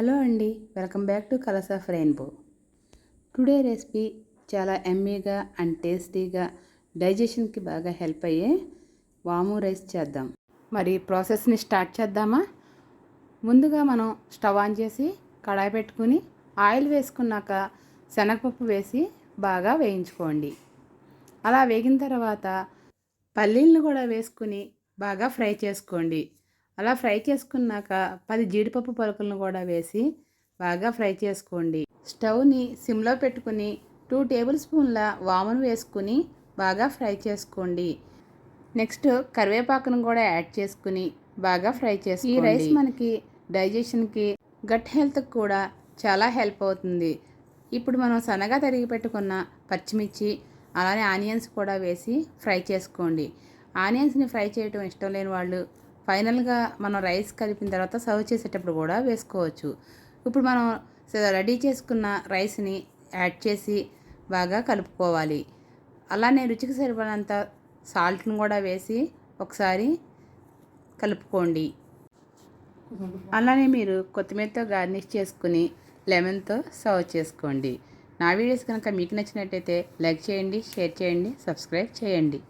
Hello అండి welcome back to colours of rainbow. Today recipe చాలా ఎమ్మీగా అండ్ టేస్టీగా డైజెషన్కి బాగా హెల్ప్ అయ్యే వాము రైస్ చేద్దాం. మరి ప్రాసెస్ని స్టార్ట్ చేద్దామా? ముందుగా మనం స్టవ్ ఆన్ చేసి కడాయి పెట్టుకుని ఆయిల్ వేసుకున్నాక శనగపప్పు వేసి బాగా వేయించుకోండి. అలా వేగిన తర్వాత పల్లీలను కూడా వేసుకుని బాగా ఫ్రై చేసుకోండి. అలా ఫ్రై చేసుకున్నాక పది జీడిపప్పు పలుకులను కూడా వేసి బాగా ఫ్రై చేసుకోండి. స్టవ్ని సిమ్లో పెట్టుకుని టూ టేబుల్ స్పూన్ల వామును వేసుకుని బాగా ఫ్రై చేసుకోండి. నెక్స్ట్ కరివేపాకును కూడా యాడ్ చేసుకుని బాగా ఫ్రై చేసి ఈ రైస్ మనకి డైజెషన్కి గట్ హెల్త్కి కూడా చాలా హెల్ప్ అవుతుంది. ఇప్పుడు మనం సన్నగా తరిగి పెట్టుకున్న పచ్చిమిర్చి అలానే ఆనియన్స్ కూడా వేసి ఫ్రై చేసుకోండి. ఆనియన్స్ని ఫ్రై చేయడం ఇష్టం లేని వాళ్ళు ఫైనల్గా మనం రైస్ కలిపిన తర్వాత సర్వ్ చేసేటప్పుడు కూడా వేసుకోవచ్చు. ఇప్పుడు మనం రెడీ చేసుకున్న రైస్ని యాడ్ చేసి బాగా కలుపుకోవాలి. అలానే రుచికి సరిపడినంత సాల్ట్ని కూడా వేసి ఒకసారి కలుపుకోండి. అలానే మీరు కొత్తిమీరతో గార్నిష్ చేసుకుని లెమన్తో సర్వ్ చేసుకోండి. నా వీడియోస్ కనుక మీకు నచ్చినట్టయితే లైక్ చేయండి షేర్ చేయండి సబ్స్క్రైబ్ చేయండి.